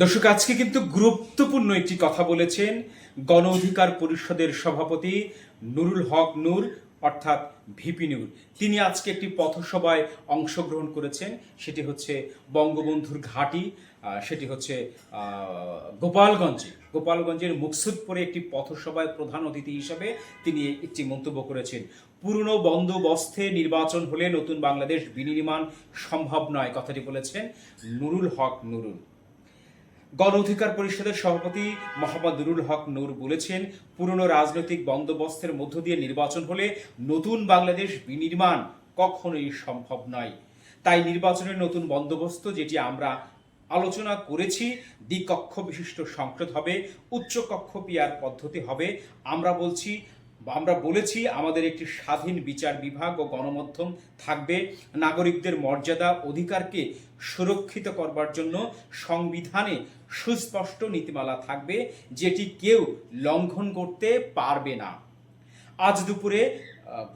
দর্শক, আজকে কিন্তু গুরুত্বপূর্ণ একটি কথা বলেছেন গণ অধিকার পরিষদের সভাপতি নুরুল হক নূর, অর্থাৎ ভিপি নূর। তিনি আজকে একটি পথসভায় অংশগ্রহণ করেছেন। সেটি হচ্ছে বঙ্গবন্ধুর ঘাঁটি সেটি হচ্ছে গোপালগঞ্জে। গোপালগঞ্জের মুকসুদপুরে একটি পথসভায় প্রধান অতিথি হিসেবে তিনি একটি মন্তব্য করেছেন। পুরনো বন্দোবস্তে নির্বাচন হলে নতুন বাংলাদেশ বিনির্মাণ সম্ভব নয়, কথাটি বলেছেন নুরুল হক নুরুল। গণ অধিকার পরিষদের সভাপতি মোহাম্মদ নুরুল হক নূর বলেছেন, পুরনো রাজনৈতিক বন্দোবস্তের মধ্য দিয়ে নির্বাচন হলে নতুন বাংলাদেশ বিনির্মাণ কখনোই সম্ভব নয়। তাই নির্বাচনের নতুন বন্দোবস্ত যেটি আমরা আলোচনা করেছি দ্বিকক্ষ বিশিষ্ট সংসদ হবে, উচ্চকক্ষ পিয়ার পদ্ধতি হবে, আমরা বলছি আমরা বলেছি আমাদের একটি স্বাধীন বিচার বিভাগ ও গণমাধ্যম থাকবে। নাগরিকদের মর্যাদা, অধিকারকে সুরক্ষিত করবার জন্য সংবিধানে সুস্পষ্ট নীতিমালা থাকবে, যেটি কেউ লঙ্ঘন করতে পারবে না। আজ দুপুরে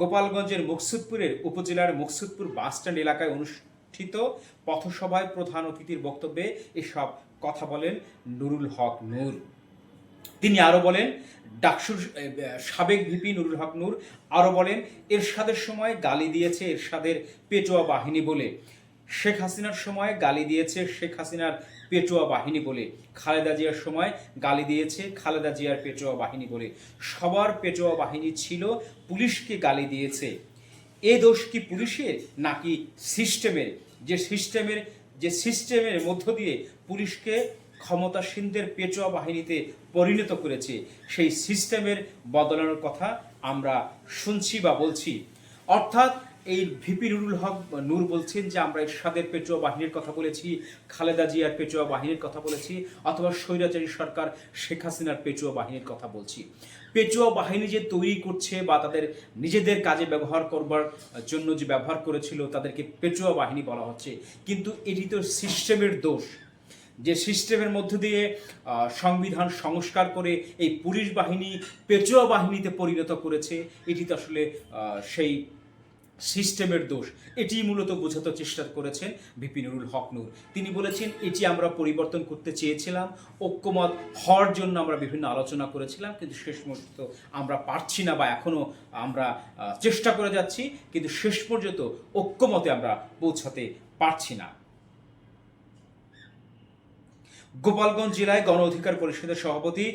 গোপালগঞ্জের মুকসুদপুরের উপজেলার মুকসুদপুর বাসস্ট্যান্ড এলাকায় অনুষ্ঠিত পথসভায় প্রধান অতিথির বক্তব্যে এসব কথা বলেন নুরুল হক নূর। তিনি আরও বলেন ডাকসুর সাবেক ভিপি নুরুল হক নূর আরও বলেন, এরশাদের সময় গালি দিয়েছে এরশাদের পেটোয়া বাহিনী বলে। শেখ হাসিনার সময় গালি দিয়েছে শেখ হাসিনার পেটোয়া বাহিনী বলে। খালেদা জিয়ার সময় গালি দিয়েছে খালেদা জিয়ার পেটোয়া বাহিনী বলে। সবার পেটোয়া বাহিনী ছিল, পুলিশকে গালি দিয়েছে। এ দোষ কি পুলিশের নাকি সিস্টেমের? যে সিস্টেমের যে সিস্টেমের মধ্য দিয়ে পুলিশকে ক্ষমতাসীনদের পেটোয়া বাহিনীতে পরিণত করেছে। সেই সিস্টেমের বদলানোর কথা আমরা শুনছি বা বলছি। অর্থাৎ এই ভিপি নুরুল হক, নূর বলছেন যে, আমরা এরশাদের পেটোয়া বাহিনীর কথা বলেছি, খালেদা জিয়ার পেটোয়া বাহিনীর কথা বলেছি, অথবা স্বৈরাচারী সরকার শেখ হাসিনার পেটোয়া বাহিনীর কথা বলছি। পেটোয়া বাহিনী যে তৈরি করছে বা তাদের নিজেদের কাজে ব্যবহার করবার জন্য যে ব্যবহার করেছিল, তাদেরকে পেটোয়া বাহিনী বলা হচ্ছে। কিন্তু এটি তো সিস্টেমের দোষ। যে সিস্টেমের মধ্য দিয়ে সংবিধান সংস্কার করে এই পুলিশ বাহিনী পেটোয়া বাহিনীতে পরিণত করেছে, এটি তো আসলে সেই সিস্টেমের দোষ। এটি মূলত বোঝাতে চেষ্টা করেছেন বিপিনুরুল হক নূর। তিনি বলেছেন, এটি আমরা পরিবর্তন করতে চেয়েছিলাম, ঐক্যমত হওয়ার জন্য আমরা বিভিন্ন আলোচনা করেছিলাম, কিন্তু শেষ পর্যন্ত আমরা পারছি না বা এখনও আমরা চেষ্টা করে যাচ্ছি, কিন্তু শেষ পর্যন্ত ঐক্যমতে আমরা পৌঁছাতে পারছি না। গোপালগঞ্জ জেলায় গণ অধিকার পরিষদের সভাপতি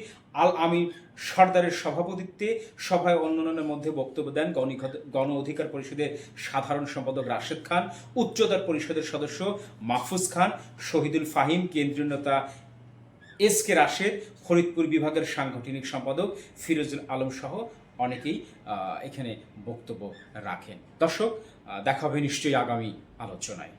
আল আমিন সর্দারের সভাপতিত্বে সভায় অন্যান্যের মধ্যে বক্তব্য দেন গণ অধিকার পরিষদের সাধারণ সম্পাদক রাশেদ খান, উচ্চতর পরিষদের সদস্য মাহফুজ খান, শহীদুল ফাহিম, কেন্দ্রীয় নেতা এস কে রাশেদ, ফরিদপুর বিভাগের সাংগঠনিক সম্পাদক ফিরোজুল আলম সহ অনেকেই এখানে বক্তব্য রাখেন। দর্শক দেখা হবে নিশ্চয়ই আগামী আলোচনায়।